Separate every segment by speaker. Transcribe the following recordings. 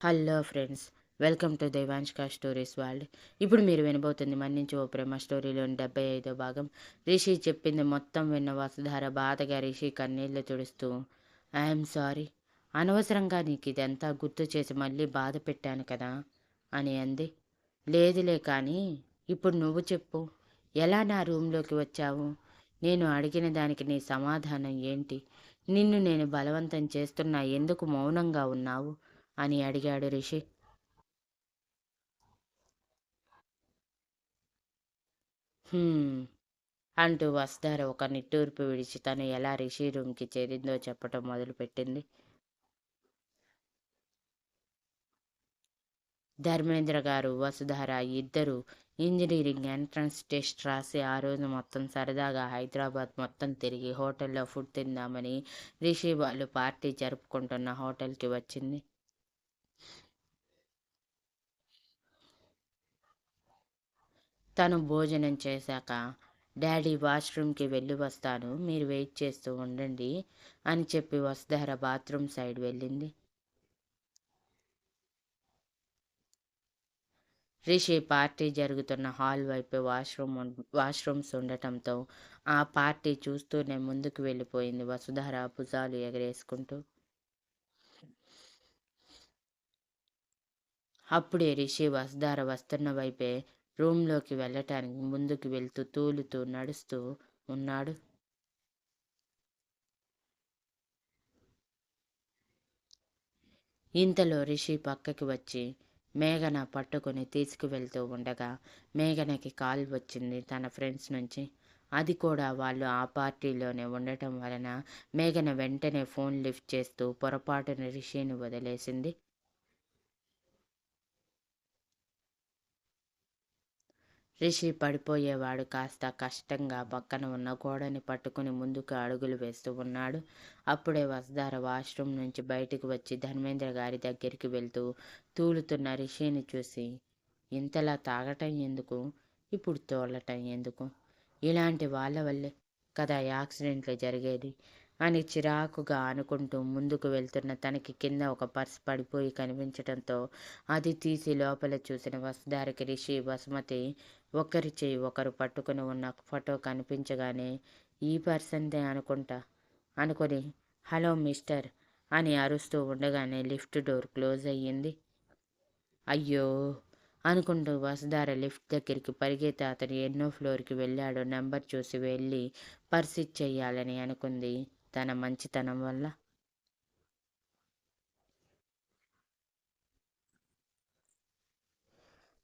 Speaker 1: Hello friends welcome to Daivamsika stories world. ఇప్పుడు మీరు వినబోతుంది మన్నించి ఓ ప్రేమ స్టోరీలోని డెబ్బై ఐదో భాగం. రిషి చెప్పింది మొత్తం విన్న వసుధార బాధగా రిషి కన్నీళ్ళు తుడుస్తూ ఐఎమ్ సారీ అనవసరంగా నీకు ఇదంతా గుర్తు చేసి మళ్ళీ బాధ పెట్టాను కదా? అని అంది. లేదులే కానీ ఇప్పుడు నువ్వు చెప్పు. ఎలా నా రూమ్లోకి వచ్చావు? నేను అడిగిన దానికి నీ సమాధానం ఏంటి? నిన్ను నేను బలవంతం చేస్తున్నా ఎందుకు మౌనంగా ఉన్నావు? అని అడిగాడు రిషి. అంటూ వస్తారు ఒక నిట్టూర్పు విడిచి తను ఎలా రిషి రూమ్కి చేరిందో చెప్పటం మొదలుపెట్టింది. ధర్మేంద్ర గారు వసుధార ఇద్దరు ఇంజనీరింగ్ ఎంట్రన్స్ టెస్ట్ రాసి ఆ రోజు మొత్తం సరదాగా హైదరాబాద్ మొత్తం తిరిగి హోటల్లో ఫుడ్ తిందామని రిషి వాళ్ళు పార్టీ జరుపుకుంటున్న హోటల్కి వచ్చింది. తను భోజనం చేశాక డాడీ వాష్రూమ్కి వెళ్ళి వస్తాను మీరు వెయిట్ చేస్తూ ఉండండి అని చెప్పి వసుధార బాత్రూమ్ సైడ్ వెళ్ళింది. రిషి పార్టీ జరుగుతున్న హాల్ వైపు వాష్రూమ్ వాష్రూమ్స్ ఉండటంతో ఆ పార్టీ చూస్తూనే ముందుకు వెళ్ళిపోయింది వసుధార భుజాలు ఎగరేసుకుంటూ. అప్పుడే రిషి వసుధార వస్తున్న వైపే రూమ్లోకి వెళ్ళటానికి ముందుకు వెళ్తూ తూలుతూ నడుస్తూ ఉన్నాడు. ఇంతలో రిషి పక్కకి వచ్చి మేఘన పట్టుకొని తీసుకువెళ్తూ ఉండగా మేఘనకి కాల్ వచ్చింది తన ఫ్రెండ్స్ నుంచి. అది కూడా వాళ్ళు ఆ పార్టీలోనే ఉండటం వలన మేఘన వెంటనే ఫోన్ లిఫ్ట్ చేస్తూ పొరపాటున రిషిని వదిలేసింది. రిషి పడిపోయేవాడు. కాస్త కష్టంగా పక్కన ఉన్న గోడని పట్టుకుని ముందుకు అడుగులు వేస్తూ ఉన్నాడు. అప్పుడే వసుధార వాష్రూమ్ నుంచి బయటకు వచ్చి ధర్మేంద్ర గారి దగ్గరికి వెళ్తూ తూలుతున్న రిషిని చూసి ఇంతలా తాగటం ఎందుకు? ఇప్పుడు తోలటం ఎందుకు? ఇలాంటి వాళ్ళ వల్లే కదా యాక్సిడెంట్లు జరిగేది. అని చిరాకుగా అనుకుంటూ ముందుకు వెళ్తున్న తనకి కింద ఒక పర్స్ పడిపోయి కనిపించడంతో అది తీసి లోపల చూసిన వసుధారకి రిషి బసుమతి ఒకరి చేయి ఒకరు పట్టుకుని ఉన్న ఫోటో కనిపించగానే ఈ పర్సన్దే అనుకుంటా అనుకొని హలో మిస్టర్ అని అరుస్తూ ఉండగానే లిఫ్ట్ డోర్ క్లోజ్ అయ్యింది. అయ్యో అనుకుంటూ వసుధార లిఫ్ట్ దగ్గరికి పరిగెత్తి అతను ఎన్నో ఫ్లోర్కి వెళ్ళాడో. నెంబర్ చూసి వెళ్ళి పర్స్ ఇచ్చేయాలని అనుకుంది. తన మంచితనం వల్ల.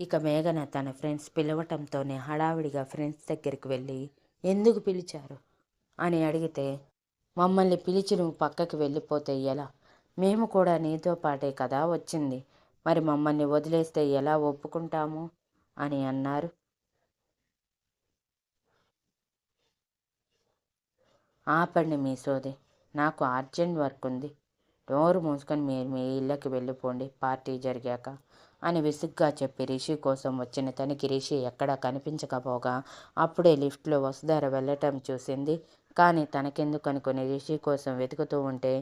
Speaker 1: ఇక మేఘన తన ఫ్రెండ్స్ పిలవటంతోనే హడావిడిగా ఫ్రెండ్స్ దగ్గరికి వెళ్ళి ఎందుకు పిలిచారు? అని అడిగితే మమ్మల్ని పిలిచి నువ్వు పక్కకి వెళ్ళిపోతే ఎలా? మేము కూడా నీతో పాటే కదా వచ్చింది. మరి మమ్మల్ని వదిలేస్తే ఎలా ఒప్పుకుంటాము? అని అన్నారు. ఆపండి మీ సోది. నాకు అర్జెంట్ వర్క్ ఉంది. డోరు మూసుకొని మీరు మీ ఇళ్ళకి వెళ్ళిపోండి పార్టీ జరిగాక అని విసుగ్గా చెప్పి రిషి కోసం వచ్చిన తనకి రిషి ఎక్కడా కనిపించకపోగా అప్పుడే లిఫ్ట్లో వసుధార వెళ్ళటం చూసింది. కానీ తనకెందుకు అనుకుని రిషి కోసం వెతుకుతూ ఉంటే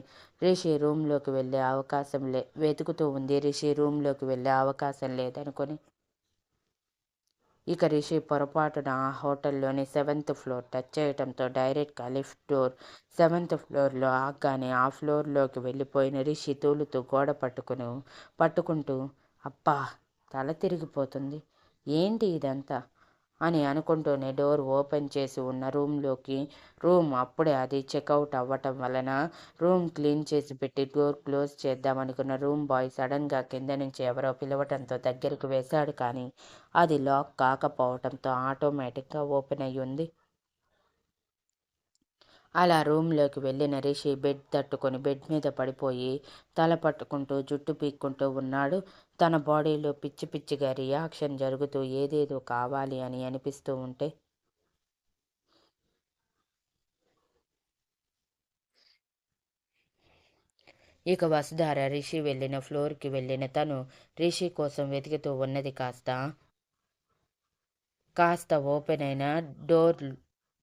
Speaker 1: రిషి రూమ్లోకి వెళ్ళే అవకాశం లే వెతుకుతూ ఉంది. రిషి రూమ్లోకి వెళ్ళే అవకాశం లేదనుకొని ఇక రిషి పొరపాటున ఆ హోటల్లోని సెవెంత్ ఫ్లోర్ టచ్ చేయడంతో డైరెక్ట్గా లిఫ్ట్ డోర్ సెవెంత్ ఫ్లోర్లో ఆగ్గానే ఆ ఫ్లోర్లోకి వెళ్ళిపోయిన రిషి తూలుతూ గోడ పట్టుకుని పట్టుకుంటూ అబ్బా తల తిరిగిపోతుంది. ఏంటి ఇదంతా? అని అనుకుంటూనే డోర్ ఓపెన్ చేసి ఉన్న రూమ్లోకి రూమ్ అప్పుడే అది చెక్అవుట్ అవ్వటం వలన రూమ్ క్లీన్ చేసి పెట్టి డోర్ క్లోజ్ చేద్దామనుకున్న రూమ్ బాయ్ సడన్గా కింద నుంచి ఎవరో పిలవటంతో దగ్గరకు వేశాడు కానీ అది లాక్ కాకపోవటంతో ఆటోమేటిక్గా ఓపెన్ అయ్యి ఉంది అలా రూమ్లోకి వెళ్ళిన రిషి బెడ్ తట్టుకొని బెడ్ మీద పడిపోయి తల పట్టుకుంటూ జుట్టు పీక్కుంటూ ఉన్నాడు. తన బాడీలో పిచ్చి పిచ్చిగా రియాక్షన్ జరుగుతూ ఏదేదో కావాలి అని అనిపిస్తూ ఉంటే ఇక వసుధార రిషి వెళ్ళిన ఫ్లోర్కి వెళ్ళిన తను రిషి కోసం వెతుకుతూ ఉన్నది కాస్త కాస్త ఓపెన్ అయిన డోర్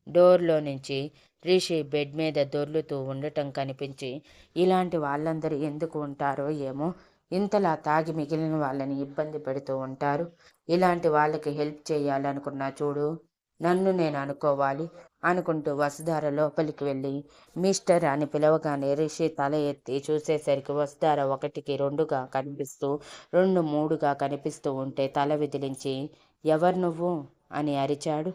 Speaker 1: డోర్లో నుంచి రిషి బెడ్ మీద దొర్లుతూ ఉండటం కనిపించి ఇలాంటి వాళ్ళందరూ ఎందుకు ఉంటారో ఏమో ఇంతలా తాగి మిగిలిన వాళ్ళని ఇబ్బంది పెడుతూ ఉంటారు. ఇలాంటి వాళ్ళకి హెల్ప్ చేయాలనుకున్నా చూడు నన్ను నేను అనుకోవాలి అనుకుంటూ వసుధార లోపలికి వెళ్ళి మిస్టర్ అని పిలవగానే రిషి తల ఎత్తి చూసేసరికి వసుధార ఒకటికి రెండుగా కనిపిస్తూ రెండు మూడుగా కనిపిస్తూ ఉంటే తల విదిలించి ఎవరు నువ్వు? అని అరిచాడు.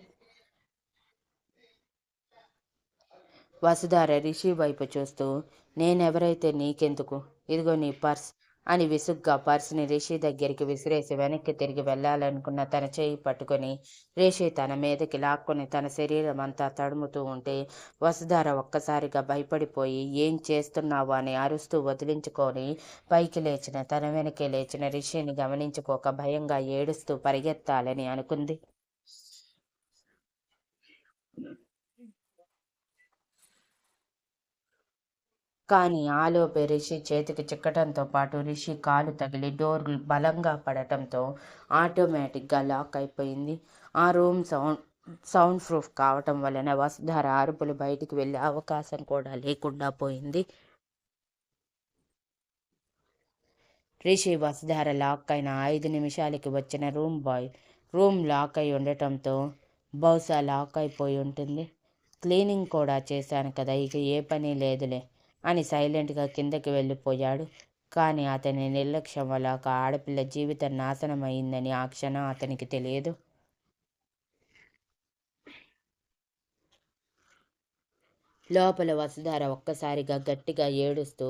Speaker 1: వసుధార రిషి వైపు చూస్తూ నేనెవరైతే నీకెందుకు? ఇదిగో నీ పర్స్ అని విసుగ్గా పర్సుని రిషి దగ్గరికి విసిరేసి వెనక్కి తిరిగి వెళ్ళాలనుకున్న తన చేయి పట్టుకొని రిషి తన మీదకి లాక్కొని తన శరీరం అంతా తడుముతూ ఉంటే వసుధార ఒక్కసారిగా భయపడిపోయి ఏం చేస్తున్నావు? అని అరుస్తూ వదిలించుకొని పైకి లేచిన తన వెనకే లేచిన రిషిని గమనించుకోక భయంగా ఏడుస్తూ పరిగెత్తాలని అనుకుంది. కానీ ఆలోపే రిషి చేతికి చిక్కటంతో పాటు రిషి కాలు తగిలి డోర్ బలంగా పడటంతో ఆటోమేటిక్గా లాక్ అయిపోయింది. ఆ రూమ్ సౌండ్ సౌండ్ ప్రూఫ్ కావటం వలన వసుధార అరుపులు బయటికి వెళ్ళే అవకాశం కూడా లేకుండా పోయింది. రిషి వసుధార లాక్ అయిన ఐదు నిమిషాలకి వచ్చిన రూమ్ బాయ్ రూమ్ లాక్ అయి ఉండటంతో బహుశా లాక్ అయిపోయి ఉంటుంది. క్లీనింగ్ కూడా చేశాను కదా ఇక ఏ పని లేదులే. అని సైలెంట్గా కిందకి వెళ్ళిపోయాడు. కానీ అతని నిర్లక్ష్యం వల్ల ఒక ఆడపిల్ల జీవితం నాశనం అయిందని ఆ క్షణం అతనికి తెలియదు. లోపల వసుధార ఒక్కసారిగా గట్టిగా ఏడుస్తూ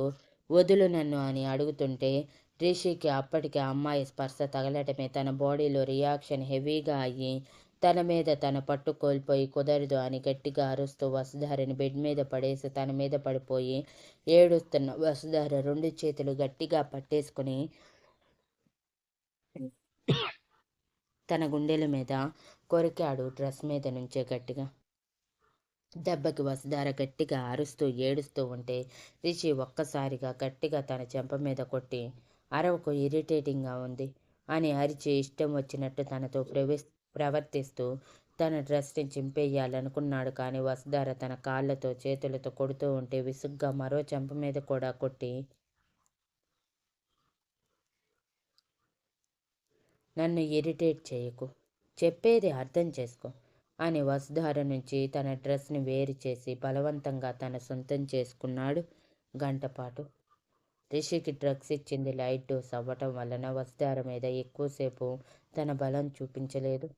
Speaker 1: వదులు నన్ను అని అడుగుతుంటే రిషికి అప్పటికే అమ్మాయి స్పర్శ తగలటమే తన బాడీలో రియాక్షన్ హెవీగా అయ్యి తన మీద తన పట్టు కోల్పోయి కుదరదు అని గట్టిగా అరుస్తూ వసుధారని బెడ్ మీద పడేసి తన మీద పడిపోయి ఏడుస్తున్న వసుధార రెండు చేతులు గట్టిగా పట్టేసుకుని తన గుండెల మీద కొరికాడు డ్రెస్ మీద నుంచే గట్టిగా. దెబ్బకి వసుధార గట్టిగా అరుస్తూ ఏడుస్తూ ఉంటే రిషి ఒక్కసారిగా గట్టిగా తన చెంప మీద కొట్టి అరవకు ఇరిటేటింగ్గా ఉంది అని అరిచి ఇష్టం వచ్చినట్టు తనతో ప్రవేశ ప్రవర్తిస్తూ తన డ్రెస్ని చింపేయాలనుకున్నాడు. కానీ వసుధార తన కాళ్ళతో చేతులతో కొడుతూ ఉంటే విసుగ్గా మరో చెంప మీద కూడా కొట్టి నన్ను ఇరిటేట్ చేయకు చెప్పేది అర్థం చేసుకో అని వసుధార నుంచి తన డ్రెస్ని వేరు చేసి బలవంతంగా తన సొంతం చేసుకున్నాడు గంటపాటు. రిషికి డ్రగ్స్ ఇచ్చింది. లైట్ డోస్ అవ్వటం వలన వసుధార మీద ఎక్కువసేపు తన బలం చూపించలేదు.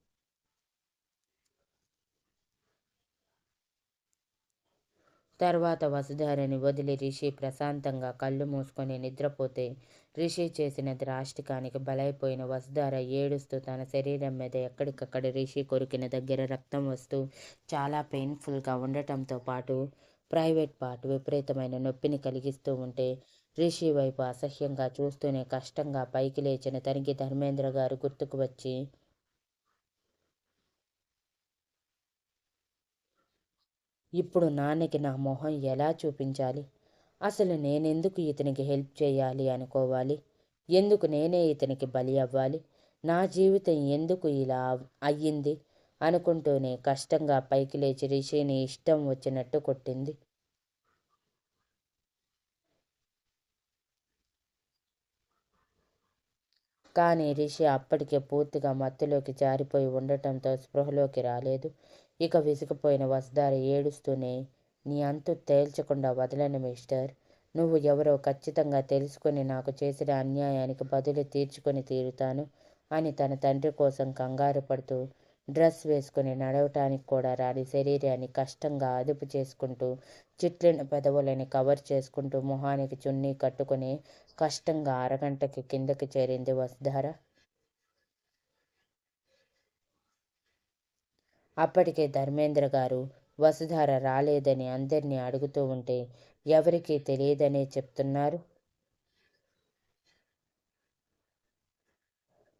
Speaker 1: తర్వాత వసుధారని వదిలి రిషి ప్రశాంతంగా కళ్ళు మూసుకొని నిద్రపోతే రిషి చేసిన ద్రాష్టికానికి బలైపోయిన వసుధార ఏడుస్తూ తన శరీరం మీద ఎక్కడికక్కడ రిషి కొరికిన దగ్గర రక్తం వస్తూ చాలా పెయిన్ఫుల్గా ఉండటంతో పాటు ప్రైవేట్ పార్ట్ విపరీతమైన నొప్పిని కలిగిస్తూ ఉంటే రిషి వైపు అసహ్యంగా చూస్తూనే కష్టంగా పైకి లేచిన తనకి ధర్మేంద్ర గారు గుర్తుకు వచ్చి ఇప్పుడు నాన్నకి నా మొహం ఎలా చూపించాలి? అసలు నేనెందుకు ఇతనికి హెల్ప్ చేయాలి అనుకోవాలి? ఎందుకు నేనే ఇతనికి బలి అవ్వాలి? నా జీవితం ఎందుకు ఇలా అయ్యింది? అనుకుంటూనే కష్టంగా పైకి లేచి రిషిని ఇష్టం వచ్చినట్టు కొట్టింది. కానీ రిషి అప్పటికే పూర్తిగా మత్తులోకి జారిపోయి ఉండటంతో స్పృహలోకి రాలేదు. ఇక విసిగిపోయిన వసుధార ఏడుస్తూనే నీ అంతు తేల్చకుండా వదలను మిస్టర్. నువ్వు ఎవరో ఖచ్చితంగా తెలుసుకొని నాకు చేసిన అన్యాయానికి బదులు తీర్చుకొని తీరుతాను అని తన తండ్రి కోసం కంగారు పడుతూ డ్రెస్ వేసుకుని నడవటానికి కూడా రాని శరీరాన్ని కష్టంగా అదుపు చేసుకుంటూ చిట్లిన పెదవులని కవర్ చేసుకుంటూ మొహానికి చున్నీ కట్టుకుని కష్టంగా అరగంటకి కిందకి చేరింది వసుధార. అప్పటికే ధర్మేంద్ర గారు వసుధార రాలేదని అందరినీ అడుగుతూ ఉంటే ఎవరికీ తెలియదనే చెప్తున్నారు.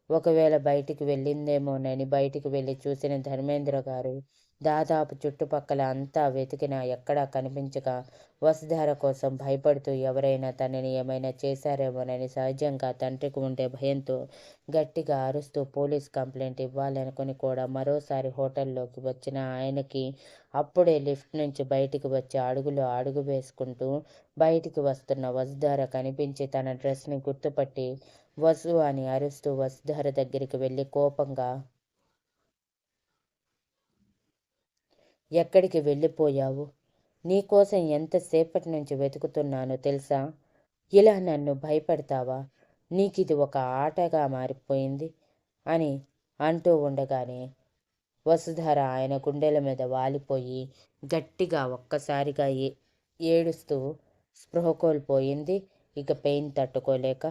Speaker 1: ఒకవేళ బయటికి వెళ్ళిందేమోనని బయటికి వెళ్ళి చూసిన ధర్మేంద్ర గారు దాదాపు చుట్టుపక్కల అంతా వెతికినా ఎక్కడా కనిపించక వసుధార కోసం భయపడుతూ ఎవరైనా తనని ఏమైనా చేశారేమోనని సహజంగా తండ్రికి ఉండే భయంతో గట్టిగా అరుస్తూ పోలీస్ కంప్లైంట్ ఇవ్వాలనుకుని కూడా మరోసారి హోటల్లోకి వచ్చిన ఆయనకి అప్పుడే లిఫ్ట్ నుంచి బయటికి వచ్చి అడుగులో అడుగు వేసుకుంటూ బయటికి వస్తున్న వసుధార కనిపించి తన డ్రెస్ని గుర్తుపట్టి వసు అని అరుస్తూ వసుధార దగ్గరికి వెళ్ళి కోపంగా ఎక్కడికి వెళ్ళిపోయావు? నీకోసం ఎంతసేపటి నుంచి వెతుకుతున్నానో తెలుసా? ఇలా నన్ను భయపెడతావా? నీకిది ఒక ఆటగా మారిపోయింది అని అంటూ ఉండగానే వసుధార ఆయన గుండెల మీద వాలిపోయి గట్టిగా ఒక్కసారిగా ఏడుస్తూ స్పృహ కోల్పోయింది. ఇక పెయిన్ తట్టుకోలేక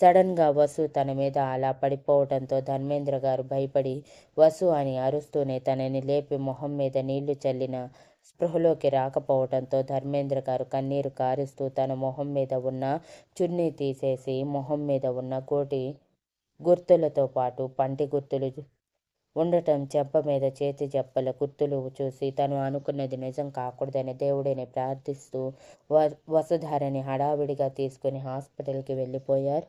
Speaker 1: సడన్గా వసు తన మీద అలా పడిపోవడంతో ధర్మేంద్ర గారు భయపడి వసు అని అరుస్తూనే తనని లేపి మొహం మీద నీళ్ళు చల్లిన స్పృహలోకి రాకపోవడంతో ధర్మేంద్ర గారు కన్నీరు కారుస్తూ తన మొహం మీద ఉన్న చున్నీ తీసేసి మొహం మీద ఉన్న కోటి గుర్తులతో పాటు పంటి గుర్తులు ఉండటం చెంప మీద చేతి చెప్పల గుర్తులు చూసి తను అనుకున్నది నిజం కాకూడదని దేవుడిని ప్రార్థిస్తూ వ వసుధారని హడావిడిగా తీసుకుని హాస్పిటల్కి వెళ్ళిపోయారు.